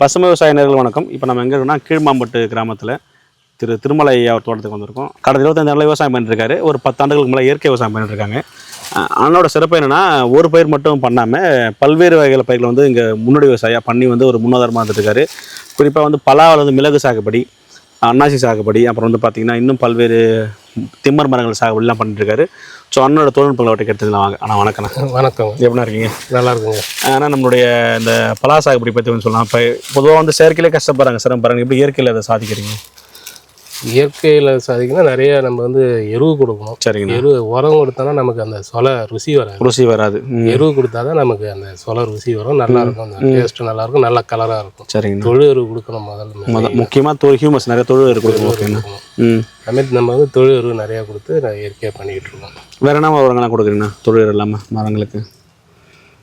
பசுமை விவசாய நேர்கள் வணக்கம். இப்போ நம்ம எங்கே இருக்கோம்னா கீழ்மாம்பட்டு கிராமத்தில் திரு திருமலை அவர் தோட்டத்துக்கு வந்திருக்கோம். கடந்த இருபத்தஞ்சு நாளில் விவசாயம் பண்ணிட்டுருக்காரு ஒரு பத்தாண்டுகளுக்கு மேலே இயற்கை விவசாயம் பண்ணிட்டுருக்காங்க இருக்காங்க சிறப்பு என்னென்னா ஒரு பயிர் மட்டும் பண்ணாமல் பல்வேறு வகைகள் பயிர்களை வந்து இங்கே முன்னோடி விவசாயம் பண்ணி வந்து ஒரு முன்னாதாரமாக இருந்துருக்காரு குறிப்பாக வந்து பலாவில் வந்து மிளகு சாகுபடி அன்னாசி சாகுபடி அப்புறம் வந்து பார்த்தீங்கன்னா இன்னும் பல்வேறு திம்மர் மரங்கள் சாகுபடிலாம் பண்ணிட்டு இருக்காரு ஸோ அண்ணனோட தொழில்நுட்பங்களை அவர்கிட்ட எடுத்துக்கலாம் வாங்க. ஆனால் வணக்கண்ணா வணக்கம். எப்படின்னா இருக்கீங்க? நல்லா இருக்குங்க. ஆனால் நம்மளுடைய இந்த பலா சாகுபடி பற்றி வந்து சொல்லலாம். இப்போ பொதுவாக வந்து செயற்கையிலே கஷ்டப்படுறாங்க சிரமப்படுறாங்க. எப்படி இயற்கையில் அதை சாதிக்கிறீங்க? இயற்கையில் சாதிக்கணும்னா நிறைய நம்ம வந்து எருவு கொடுக்கணும். சரிங்கண்ணா எரு உரம் கொடுத்தோன்னா நமக்கு அந்த சொல ருசி வராது. ருசி வராது. எருவு கொடுத்தாதான் நமக்கு அந்த சொல ருசி வரும். நல்லா இருக்கும். அந்த டேஸ்ட் நல்லா இருக்கும். நல்ல கலராக இருக்கும். சரிங்கண்ணா தொழு எருவு கொடுக்கணும் முதல்ல. முத முக்கியமாக தொழில் ஹியூமஸ் நிறைய தொழில் இருக்குது ஓகேண்ணா. ம். அதுமாரி நம்ம வந்து தொழு எருவு நிறையா கொடுத்து இயற்கையாக பண்ணிக்கிட்டு இருக்கோம். வேற என்ன உரங்கள்லாம் கொடுக்குறீங்கண்ணா? தொழில் இல்லாமல் மரங்களுக்கு.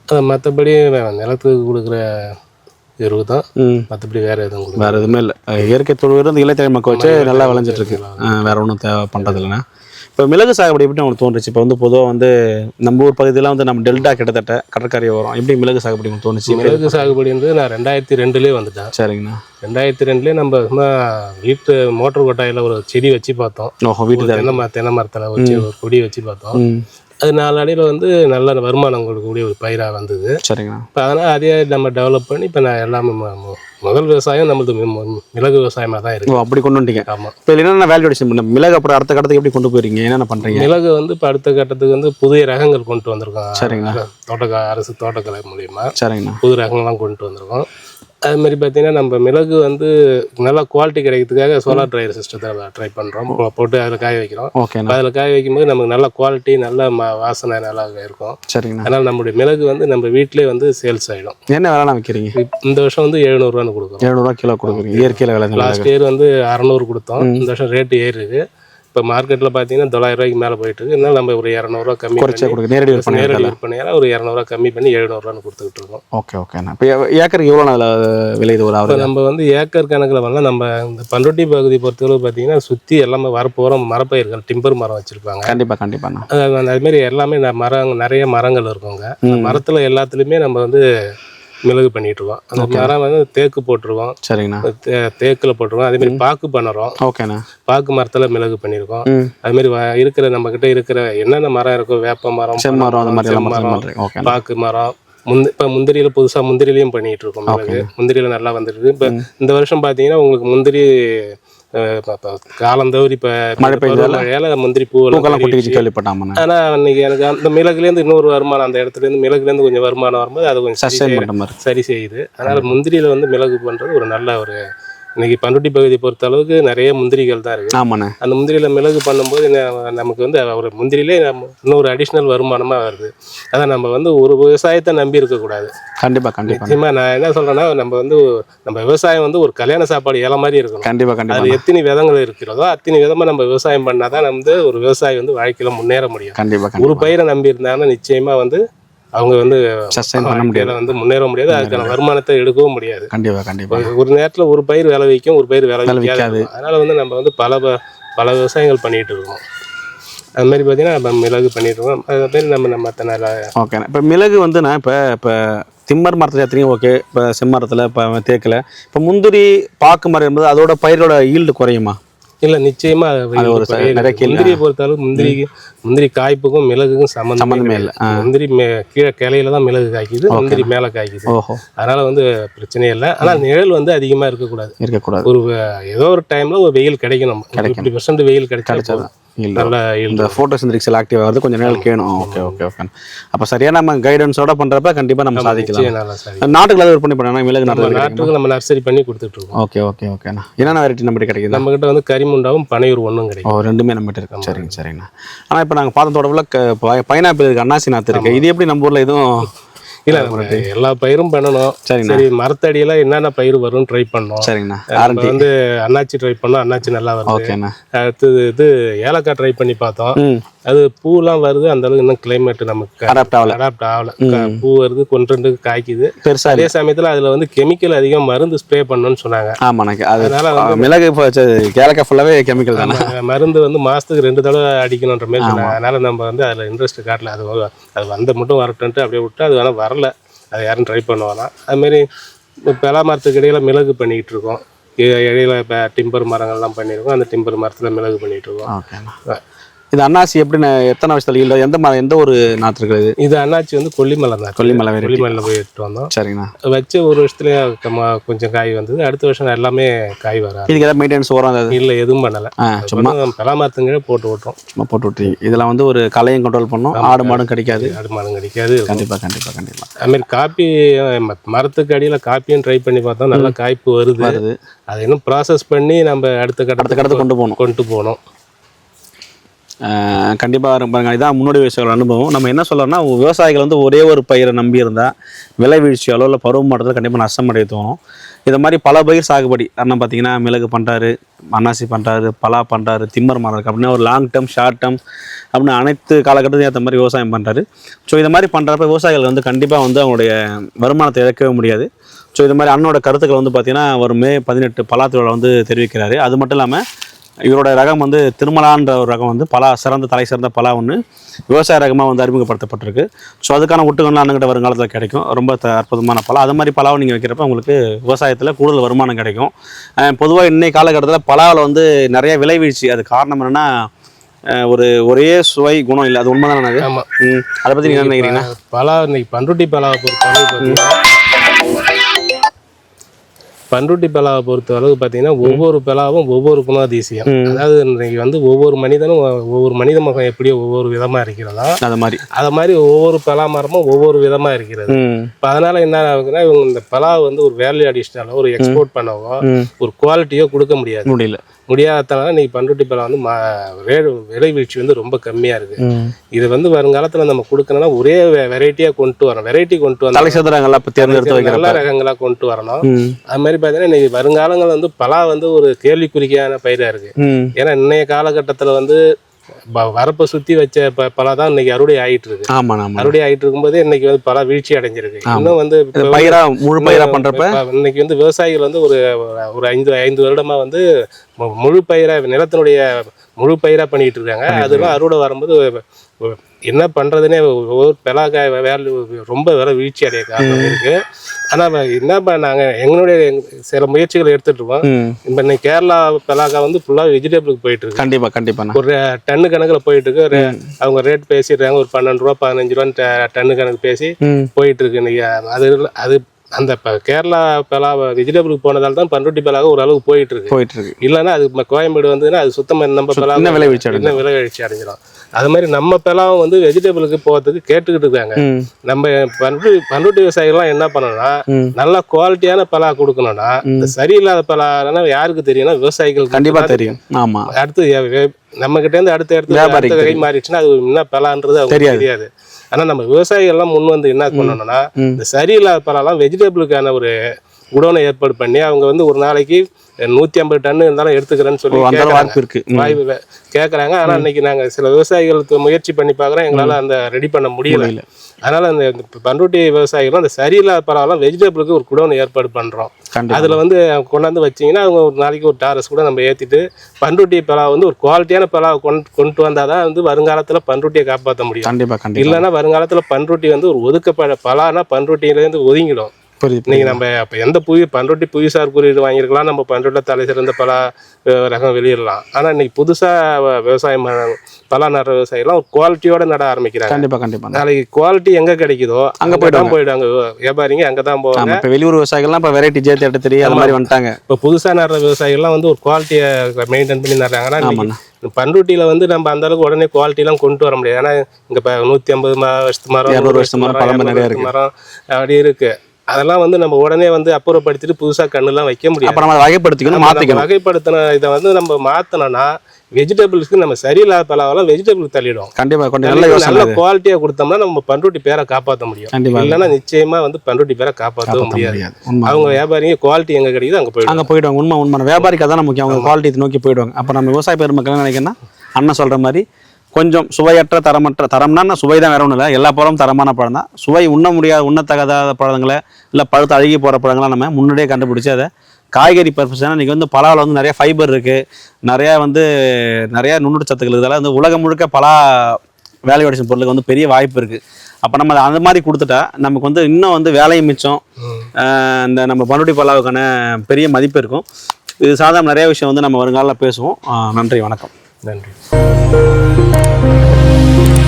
அது மற்றபடி நிலத்துக்கு கொடுக்குற எருவு தான் மற்றபடி வேறு எதுவும் வேற எதுவுமே இல்லை. இயற்கை தொழில் இந்த இலைத்தழை மக்கள் வச்சு நல்லா விளைஞ்சிட்டு இருக்கு வேற ஒன்றும் தேவை பண்ணுறது இல்லைண்ணா. இப்போ மிளகு சாகுபடி எப்படி உங்களுக்கு தோணுச்சு இப்போ வந்து பொதுவாக வந்து நம்ம ஊர் பகுதியெல்லாம் வந்து நம்ம டெல்டா கிட்டத்தட்ட கடற்கரை வரும் எப்படி மிளகு சாகுபடி உங்களுக்கு தோணுச்சு? மிளகு சாகுபடின்றது நான் ரெண்டாயிரத்தி ரெண்டுலேயே வந்துட்டேன். சரிங்கண்ணா. ரெண்டாயிரத்தி ரெண்டுலேயே நம்ம சும்மா வீட்டு மோட்டர் கொட்டாயில் ஒரு செடி வச்சு பார்த்தோம். ஓஹோ வீட்டு தென்னை தென்னை மரத்தில் வச்சு ஒரு கொடி வச்சு பார்த்தோம். அது நாலு அடியில் வந்து நல்ல வருமானம் கொடுக்கக்கூடிய ஒரு பயிராக வந்தது. சரிங்கண்ணா. இப்போ அதனால் அதே நம்ம டெவலப் பண்ணி இப்போ நான் எல்லாமே முதல் விவசாயம் நம்மளது மிளகு விவசாயமாக தான் இருக்கு. அப்படி கொண்டு வந்துட்டீங்க. ஆமாம் இப்போ என்னென்ன வேல்யூ அடிஷன் பண்ண மிளகு அப்புறம் அடுத்த கட்டத்துக்கு எப்படி கொண்டு போயிருங்க என்னென்ன பண்ணுறீங்க மிளகு வந்து இப்போ அடுத்த கட்டத்துக்கு வந்து புதிய ரகங்கள் கொண்டு வந்திருக்கோம். சரிங்கண்ணா. தோட்டக்கா அரசு தோட்டக்கலை மூலியமா சரிங்கண்ணா. புது ரகங்கள்லாம் கொண்டு வந்திருக்கோம். அது மாதிரி பார்த்தீங்கன்னா நம்ம மிளகு வந்து நல்லா குவாலிட்டி கிடைக்கிறதுக்காக சோலார் ட்ரையர் சிஸ்டத்தை ட்ரை பண்ணுறோம் போட்டு அதில் காய வைக்கிறோம். ஓகேண்ணா அதில் காய வைக்கும்போது நமக்கு நல்ல குவாலிட்டி நல்ல வாசனை நல்லா இருக்கும். சரிங்கண்ணா. அதனால் நம்மளுடைய மிளகு வந்து நம்ம வீட்டிலே வந்து சேல்ஸ் ஆகிடும் என்ன வேலைண்ணா விற்கிறீங்க இந்த வருஷம் வந்து எழுநூறுவான்னு கொடுக்குறோம். எழுநூறுவா கிலோ கொடுக்குறீங்க. இயற்கையில் மிளகு. லாஸ்ட் இயர் வந்து அறநூறு கொடுத்தோம். இந்த வருஷம் ரேட்டு ஏறி இருக்கு இப்போ மார்க்கெட்டில் பார்த்தீங்கன்னா தொள்ளாயிரம் ரூபாய்க்கு மேலே போயிட்டு இருக்கு இருந்தாலும் நம்ம ஒரு இரநூறுவா கம்மி குறைச்சே கொடுக்கு நேரடி விற்பனை நேரடி விற்பனையால ஒரு இரநூறுவா கம்மி பண்ணி எழுநூறுவான்னு கொடுத்துக்கிட்டு இருக்கோம். ஓகே ஓகேண்ணா இப்போ ஏக்கருக்கு எவ்வளோ அதில் விளையுது ஒரு நம்ம வந்து ஏக்கர் கணக்கில் வரலாம் நம்ம இந்த பண்ருட்டி பகுதி பொறுத்தளவு பார்த்தீங்கன்னா சுற்றி எல்லாமே வரப்போகிற மரப்பயிர்கள் டிம்பர் மரம் வச்சுருப்பாங்க. கண்டிப்பாக கண்டிப்பாண்ணா அதுமாரி எல்லாமே மரம் நிறைய மரங்கள் இருக்குங்க. மரத்தில் எல்லாத்துலேயுமே நம்ம வந்து மிளகு பண்ணிட்டு இருக்கோம் அந்த மரம் வந்து தேக்கு போட்டிருக்கோம் சரிங்கண்ணா. தேக்குல போட்டிருக்கோம் அதே மாதிரி பாக்கு பண்ணுறோம். ஓகேண்ணா. பாக்கு மரத்துல மிளகு பண்ணியிருக்கோம். அது மாதிரி வ- இருக்கிற நம்ம கிட்ட இருக்கிற என்னென்ன மரம் இருக்கோ வேப்ப மரம் ஓகேண்ணா. பாக்கு மரம் முந்த இப்போ முந்திரியில புதுசா முந்திரிலையும் பண்ணிட்டு இருக்கோம் மிளகு முந்திரியில நல்லா வந்துருக்கு இப்போ இந்த வருஷம் பார்த்தீங்கன்னா உங்களுக்கு முந்திரி காலம் தவறி இப்போ மழை பெய்ஞ்சதால? மழையால முந்திரி பூவெல்லாம் பூக்கெல்லாம் கொட்டி கருகிடுச்சு. வச்சு கேள்விப்பட்டாமண்ணா ஆனா இன்னைக்கு எனக்கு அந்த மிளகுலேருந்து இன்னொரு வருமானம் அந்த இடத்துல இருந்து மிளகுலேருந்து கொஞ்சம் வருமானம் வரும்போது அது கொஞ்சம் சரி செய்யுது அதனால முந்திரியில வந்து மிளகு பண்றது ஒரு நல்ல ஒரு இன்னைக்கு பண்ருட்டி பகுதியை பொறுத்த அளவுக்கு நிறைய முந்திரிகள் தான் இருக்கு. ஆமாண்ணே. அந்த முந்திரியில மிளகு பண்ணும்போது நமக்கு வந்து ஒரு முந்திரியிலே நம்ம இன்னொரு அடிஷ்னல் வருமானமா வருது. அதான் நம்ம வந்து ஒரு விவசாயத்தை நம்பி இருக்கக்கூடாது கண்டிப்பாக கண்டிப்பாக நிச்சயமா நான் என்ன சொல்றேன்னா நம்ம வந்து நம்ம விவசாயம் வந்து ஒரு கல்யாண சாப்பாடு இலை மாதிரி இருக்கணும். கண்டிப்பாக அது கண்டிப்பாக எத்தனை விதங்கள் இருக்கிறதோ அத்தனை விதமா நம்ம விவசாயம் பண்ணாதான் வந்து ஒரு விவசாயி வந்து வாழ்க்கையில முன்னேற முடியும். கண்டிப்பாக ஒரு பயிரை நம்பி இருந்தாங்கன்னா நிச்சயமா வந்து அவங்க வந்து சஸ்டைன் பண்ண முடியாது. வந்து முன்னேற முடியாது. அதுக்கான வருமானத்தை எடுக்கவும் முடியாது. கண்டிப்பாக கண்டிப்பாக ஒரு- நேரத்துல ஒரு பயிர் விளை வைக்கும் ஒரு பயிர் விளை. வைக்காது. அதனால வந்து நம்ம வந்து பல பல விவசாயங்கள் பண்ணிட்டு இருக்கோம். அது மாதிரி பார்த்தீங்கன்னா நம்ம மிளகு பண்ணிட்டு இருக்கோம். அது மாதிரி நம்ம நம்ம மற்ற நல்ல ஓகேண்ணா இப்போ மிளகு வந்துண்ணா இப்போ இப்போ திம்மர் மரத்தில் ஏற்றுறீங்க ஓகே. இப்போ செம்மரத்தில் இப்போ தேக்கில். இப்போ முந்திரி பாக்கு மரம் என்பது அதோட பயிரோட ஈல்டு குறையுமா? இல்ல நிச்சயமா ஒரு. முந்திரியை பொறுத்தளவு முந்திரி முந்திரி காய்ப்புக்கும் மிளகுக்கும் சம்மந்தமே இல்லை. முந்திரி மே- கீழே கிளையில தான் மிளகு காய்க்குது முந்திரி மேலே காய்க்குது. அதனால வந்து பிரச்சனையே இல்லை. ஆனா நிழல் வந்து அதிகமா இருக்கக்கூடாது. இருக்கக்கூடாது. ஒரு ஏதோ ஒரு டைம்ல ஒரு வெயில் கிடைக்கணும். ஃபிஃப்டி பர்சன்ட் வெயில் கிடைச்சா நல்ல இந்த ஃபோட்டோசிந்தரிக்ஸில் ஆக்டிவ் ஆகிறது கொஞ்சம் நேரம் கேணும். ஓகே ஓகே ஓகே அப்போ சரியாக நம்ம கைடன்ஸோட பண்ணுறப்ப கண்டிப்பாக நம்ம சாதிக்கலாம். நாட்டுக்குள்ள விற்பனை பண்ணா மிளகு நம்ம நாட்டு நாட்டுக்கு நம்ம நர்சரி பண்ணி கொடுத்துட்டு இருக்கோம் ஓகே ஓகே ஓகேண்ணா என்னென்ன வெரைட்டி நம்மகிட்ட கிடைக்குது? நம்ம கிட்ட வந்து கரிமுண்டாவும் பனையூர் ஒண்ணும் கிடைக்கும். ஓ ரெண்டுமே நம்மகிட்ட இருக்கு. சரிங்க சரிங்கண்ணா ஆனால் இப்போ நாங்கள் பார்த்த தோட்டத்தில் பைனாப்பிள் இருக்கு அன்னாசி நாத்து இருக்கு இது எப்படி நம்ம ஊரில் எதுவும் இல்ல எல்லா பயிரும் பண்ணணும். சரி மரத்தடியெல்லாம் என்னென்ன பயிர் வரும்னு ட்ரை பண்ணோம் சரிங்கண்ணா வந்து அண்ணாச்சி ட்ரை பண்ணோம் அண்ணாச்சி நல்லா ஓகேண்ணா. அடுத்தது இது ஏலக்காய் ட்ரை பண்ணி பார்த்தோம். அது பூலாம் வருது அந்த அளவுக்கு இன்னும் கிளைமேட் நமக்கு அடாப்ட் ஆகல. அடாப்ட் ஆகல. பூ வருது கொண்டு ரெண்டு காய்க்குது. பெருசா அதே சமயத்துல அதுல வந்து கெமிக்கல் அதிகம் மருந்து ஸ்ப்ரே பண்ணணும்னு சொன்னாங்க. ஆமாண்ணா அது அதனால மிளகு இப்போ கேலக்காய் ஃபுல்லாகவே கெமிக்கல் தானே. மருந்து வந்து மாசத்துக்கு ரெண்டு தடவை அடிக்கணுன்ற மாதிரி சொன்னாங்க. அதனால நம்ம வந்து அதுல இன்ட்ரெஸ்ட் காட்டல. அது அது வந்த மட்டும் வரட்டுன்ட்டு அப்படியே விட்டு அது வேணா வரல. அது யாரும் ட்ரை பண்ணுவானா. அது மாதிரி இப்போ பலா மரத்துக்கு இடையில மிளகு பண்ணிக்கிட்டு இருக்கோம். இடையில இப்போ டிம்பர் மரங்கள்லாம் பண்ணியிருக்கோம் அந்த டிம்பர் மரத்தில் மிளகு பண்ணிட்டு இருக்கோம். இது அன்னாசி எப்படி எத்தனை வருஷத்துல இல்லை எந்த மரம் எந்த ஒரு நாற்று இருக்குது இது? அண்ணாச்சி வந்து கொல்லிமலை தான் கொல்லிமலை. கொல்லிமலையில் போய் எடுத்துட்டு வந்தோம். சரிங்கண்ணா. வச்ச ஒரு வருஷத்துலயே கம்ம- கொஞ்சம் காய் வந்தது. அடுத்த வருஷம் எல்லாமே காய் வராது இதுக்கு ஏதாவது மெயின்டெனன்ஸ் உரம் இல்லை எதுவும் பண்ணலை. சும்மா. பலா மரத்துங்க போட்டு விட்டோம் சும்மா போட்டு விட்டுறீங்க. இதில் வந்து ஒரு கலையும் கண்ட்ரோல் பண்ணும். ஆடு மாடும் கிடைக்காது. ஆடு மாடம் கிடைக்காது. கண்டிப்பாக கண்டிப்பாக கண்டிப்பாக அதுமாரி காப்பி மரத்துக்கு அடியில் காப்பியும் ட்ரை பண்ணி பார்த்தோம் நல்லா காய்ப்பு வருது. வருது. அதை இன்னும் ப்ராசஸ் பண்ணி நம்ம அடுத்த கட்டத்துக்கு கடத்து கொண்டு போகணும். கொண்டு போகணும். கண்டிப்பாக பாருங்க. இதான் முன்னோடி விவசாயிகள் அனுபவம். நம்ம என்ன சொல்றோம்னா விவசாயிகள் வந்து ஒரே ஒரு பயிரை நம்பி இருந்தால் விலை வீழ்ச்சியாலோ இல்லை பருவ மாற்றத்தில் கண்டிப்பாக நஷ்டம் அடைய தோணும். இதை மாதிரி பல பயிர் சாகுபடி. அண்ணன் பார்த்தீங்கன்னா மிளகு பண்ணுறாரு அன்னாசி பண்ணுறாரு பலா பண்ணுறாரு திம்மர் மரம் இருக்குது அப்படின்னா ஒரு லாங் டேர்ம் ஷார்ட் டேர்ம் அப்படின்னு அனைத்து காலகட்டத்தையும் ஏற்ற மாதிரி விவசாயம் பண்ணுறாரு ஸோ இது மாதிரி பண்ணுறப்ப விவசாயிகள் வந்து கண்டிப்பாக வந்து அவங்களுடைய வருமானத்தை இழக்கவே முடியாது. ஸோ இது மாதிரி அண்ணனோட கருத்துக்கள் வந்து பார்த்திங்கன்னா ஒரு மே பதினெட்டு பலா திருவிழா வந்து தெரிவிக்கிறாரு. அது மட்டும் இல்லாமல் இவரோட ரகம் வந்து திருமலான்ற ஒரு ரகம் வந்து பலா சிறந்த தலை சிறந்த பலா ஒன்று விவசாய ரகமாக வந்து அறிமுகப்படுத்தப்பட்டிருக்கு. ஸோ அதுக்கான ஒட்டுக்கணும் அண்ணங்கிட்ட வருங்காலத்தில் கிடைக்கும். ரொம்ப அற்புதமான பலா. அது மாதிரி பலாவை நீங்கள் வைக்கிறப்ப உங்களுக்கு விவசாயத்தில் கூடுதல் வருமானம் கிடைக்கும். பொதுவாக இன்னைக்கு காலகட்டத்தில் பலாவில் வந்து நிறைய விலை வீழ்ச்சி. அது காரணம் என்னென்னா ஒரு ஒரே சுவை குணம் இல்லை. அது உண்மைதானே அது? ஆமாம் அதை பற்றி நீங்கள் என்ன நினைக்கிறீங்கன்னா பலா இன்னைக்கு பண்ருட்டி பலாவை பொறுத்த அளவு பார்த்தீங்கன்னா பண்ருட்டி பலாவை பொறுத்த அளவு பார்த்தீங்கன்னா ஒவ்வொரு பலாவும் ஒவ்வொரு குணாதிசயம். அதாவது இன்னைக்கு வந்து ஒவ்வொரு மனிதனும் ஒவ்வொரு மனித முகம் எப்படியோ ஒவ்வொரு விதமாக இருக்கிறதா? அது மாதிரி. அது மாதிரி ஒவ்வொரு பலா மரமும் ஒவ்வொரு விதமாக இருக்கிறது. இப்போ அதனால என்ன ஆகுதுன்னா இவங்க இந்த பலா வந்து ஒரு வேல்யூ அடிஷனலோ ஒரு எக்ஸ்போர்ட் பண்ணவோ ஒரு குவாலிட்டியோ கொடுக்க முடியாது. முடியல. முடியாததுனால இன்னைக்கு பண்ருட்டி பழம் வந்து மா விலை வீழ்ச்சி வந்து ரொம்ப கம்மியாக இருக்கு. ம். இது வந்து வருங்காலத்தில் நம்ம கொடுக்கணும்னா ஒரே வெரைட்டியாக கொண்டு வரணும். வெரைட்டி கொண்டு வரணும் சதுரங்கள்லாம் இப்போ தேர்ந்தெடுத்து நல்ல ரகங்களாக கொண்டு வரணும். அது மாதிரி பார்த்தீங்கன்னா இன்னைக்கு வருங்காலங்கள் வந்து பலா வந்து ஒரு கேள்விக்குறிக்கான பயிராக இருக்கு. ம். ஏன்னா இன்னைய காலகட்டத்தில் வந்து வரப்பை சுற்றி வச்ச ப பலா தான் இன்னைக்கு அறுவடை ஆயிட்டு இருக்கு ஆமாம் அறுவடை ஆயிட்டு இருக்கும்போது இன்னைக்கு வந்து பலா வீழ்ச்சி அடைஞ்சிருக்கு. இன்னும் வந்து பயிரா முழு பயிரா பண்றப்ப? இன்னைக்கு வந்து விவசாயிகள் வந்து ஒரு ஒரு ஐந்து ஐந்து வருடமா வந்து முழு பயிரா நிலத்தினுடைய முழு பயிரா பண்ணிட்டு இருக்காங்க. அதெல்லாம் அறுவடை வரும்போது என்ன பண்றதுன்னே ஒவ்வொரு பெலாக்காய் வேல்யூ ரொம்ப விலை வீழ்ச்சி அடைய காரணம் இருக்கு. ஆனா வ- என்ன ப- நாங்க எங்களுடைய எங்க- சில முயற்சிகள் எடுத்துட்டு இருக்கோம் இப்ப இன்னைக்கு கேரளா பெலாக்கா வந்து ஃபுல்லா வெஜிடபிளுக்கு போயிட்டு இருக்கு கண்டிப்பா கண்டிப்பாண்ணா ஒரு டன்னு கணக்குல போயிட்டு இருக்கு அவங்க ரேட் பேசிடுறாங்க ஒரு பன்னெண்டு ரூபா பதினஞ்சு ரூபான்னு டன்னு கணக்கு பேசி போயிட்டு இருக்கு இன்னைக்கு. அது அது அந்த ப- கேரளா பலா வெஜிடபிளுக்கு போனதால தான் பண்ருட்டி பலாக ஓரளவுக்கு போயிட்டு இருக்கு போயிட்டு இருக்கு இல்லைன்னா அது கோயம்பேடு வந்ததுன்னா அது சுத்தமா நம்ம பலா அடைஞ்சிடும். இன்னும் விலை வீழ்ச்சி அடைஞ்சிடும் அது மாதிரி நம்ம பலாவும் வந்து வெஜிடபிளுக்கு போகிறதுக்கு கேட்டுக்கிட்டு இருக்காங்க. நம்ம பண்ருட்டி பண்ருட்டி விவசாயிகள்லாம் என்ன பண்ணணும்னா. நல்ல குவாலிட்டியான பலா கொடுக்கணும்னா இந்த சரியில்லாத பலான்னா யாருக்கு தெரியும்னா விவசாயிகளுக்கு கண்டிப்பா தெரியும். ஆமா. அடுத்து நம்ம கிட்ட இருந்து அடுத்த இடத்துல அடுத்த கை மாறிடுச்சுன்னா அது என்ன பலான்றது அவங்களுக்கு தெரியாது. ஆனா நம்ம விவசாயிகள் எல்லாம் முன் வந்து என்ன பண்ணணும்னா. இந்த சரியில்லாத பழம்லாம் வெஜிடபிளுக்கான ஒரு குடோனை ஏற்பாடு பண்ணி அவங்க வந்து ஒரு நாளைக்கு நூத்தி ஐம்பது டன் இருந்தாலும் எடுத்துக்கிறேன்னு சொல்லி. வாய்ப்பு இருக்கு. வாய்ப்பு வே- கேக்குறாங்க. ஆனா இன்னைக்கு நாங்க சில விவசாயிகளுக்கு முயற்சி பண்ணி பார்க்குறோம். எங்களால அந்த ரெடி பண்ண முடியல. அதனால அந்த பண்ருட்டி விவசாயிகள் அந்த சரியில்லாத பழம்லாம் வெஜிடபிளுக்கு ஒரு குடோன் ஏற்பாடு பண்றோம். கண்டிப்பா. அதுல வந்து கொண்டாந்து வச்சீங்கன்னா அவங்க ஒரு நாளைக்கு ஒரு டாரஸ் கூட நம்ம ஏத்திட்டு பண்ருட்டி பலா வந்து ஒரு குவாலிட்டியான பலா கொண்டு கொண்டு வந்தாதான் வந்து வருங்காலத்துல பண்ருட்டியை காப்பாற்ற முடியும். இல்லைன்னா வருங்காலத்துல பண்ருட்டி வந்து ஒரு ஒதுக்கப்பட பலானா பண்ருட்டியில இருந்து ஒதுங்கிடும். புரியுது இன்னைக்கு நம்ம அப்ப எந்த புவி பண்ருட்டி புவிசார் குறியீடு வாங்கியிருக்கலாம் நம்ம பண்ருட்டில் தலை சிறந்த பலா ரகம் வெளியிடலாம். ஆனா இன்னைக்கு புதுசா வ- விவசாயம் பலா நடுற விவசாயிலாம் ஒரு குவாலிட்டியோட நட ஆரம்பிக்கிறாங்க. கண்டிப்பா கண்டிப்பா. நாளைக்கு குவாலிட்டி எங்க கிடைக்குதோ அங்க தான் போயிடுவாங்க. வியாபாரிங்க அங்க தான் போவாங்க இப்ப வெளியூர் விவசாயிகள்லாம் இப்ப வெரைட்டி ஜே தேர்ட்டி த்ரீ அது மாதிரி வந்துட்டாங்க. இப்போ புதுசா நடுற விவசாயிகள்லாம் வந்து ஒரு குவாலிட்டியை மெயின்டைன் பண்ணி நடுறாங்கன்னா பண்ருட்டியில வந்து நம்ம அந்த அளவுக்கு உடனே குவாலிட்டிலாம் கொண்டு வர முடியாது. ஏன்னா இங்க இப்போ நூற்றி ஐம்பது வருஷத்து மரம் இருநூறு நூறு வருஷத்து மரம், பழமை நிறைய மரம் அப்படி இருக்கு. அதெல்லாம் வந்து நம்ம உடனே வந்து அப்புறப்படுத்திட்டு புதுசா கண்ணுலாம் வைக்க முடியாது. அப்புறம் அதை வகைப்படுத்திக்கணும் நம்ம மாத்திக்கணும். வகைப்படுத்தின இதை வந்து நம்ம மாத்தணும்னா வெஜிடபிள்ஸ்க்கு நம்ம சரியில்லாத பலாவெல்லாம் வெஜிடபிள் தள்ளிடும். கண்டிப்பா கொஞ்சம் நல்ல நல்ல அது. குவாலிட்டியா கொடுத்தோம்னா நம்ம பண்ருட்டி பேரை காப்பாற்ற முடியும். இல்லைன்னா நிச்சயமா வந்து பண்ருட்டி பேரை காப்பாற்றவும் முடியாது. அவங்க வியாபாரிங்க குவாலிட்டி எங்க கிடைக்குதோ அங்க போயிடும் அங்க போயிடுவாங்க. உண்மை உண்மை. வியாபாரிக்கு அதான் முக்கியம். அவங்க குவாலிட்டி நோக்கி போயிடுவாங்க. அப்ப நம்ம விவசாய பெருமக்கள் நினைக்கிறேன்னா அண்ணன் சொல்ற மாதிரி கொஞ்சம் சுவையற்ற தரமற்ற தரம்னா சுவை தான் வேற ஒன்றும் இல்லை. எல்லா பழமும் தரமான பழம் தான். சுவை உண்ண முடியாத உண்ணத்தகாத பழங்களை இல்லை பழுத்து அழுகி போகிற பழங்களை நம்ம முன்னாடியே கண்டுபிடிச்சி அதை காய்கறி பர்பஸ் ஏன்னா இன்றைக்கி வந்து பலாவில் வந்து நிறைய ஃபைபர் இருக்குது நிறையா வந்து நிறையா நுண்ணுட்டு சத்துக்கள் இதெல்லாம் வந்து உலகம் முழுக்க பலா வேலை பொருளுக்கு வந்து பெரிய வாய்ப்பு இருக்குது அப்போ நம்ம அந்த மாதிரி கொடுத்துட்டா நமக்கு வந்து இன்னும் வந்து வேலையும் மிச்சம். இந்த நம்ம பண்ருட்டி பல்லாவுக்கான பெரிய மதிப்பு இருக்கும். இது சாதாரண நிறைய விஷயம் வந்து நம்ம வருங்காலில் பேசுவோம். நன்றி வணக்கம். நன்றி.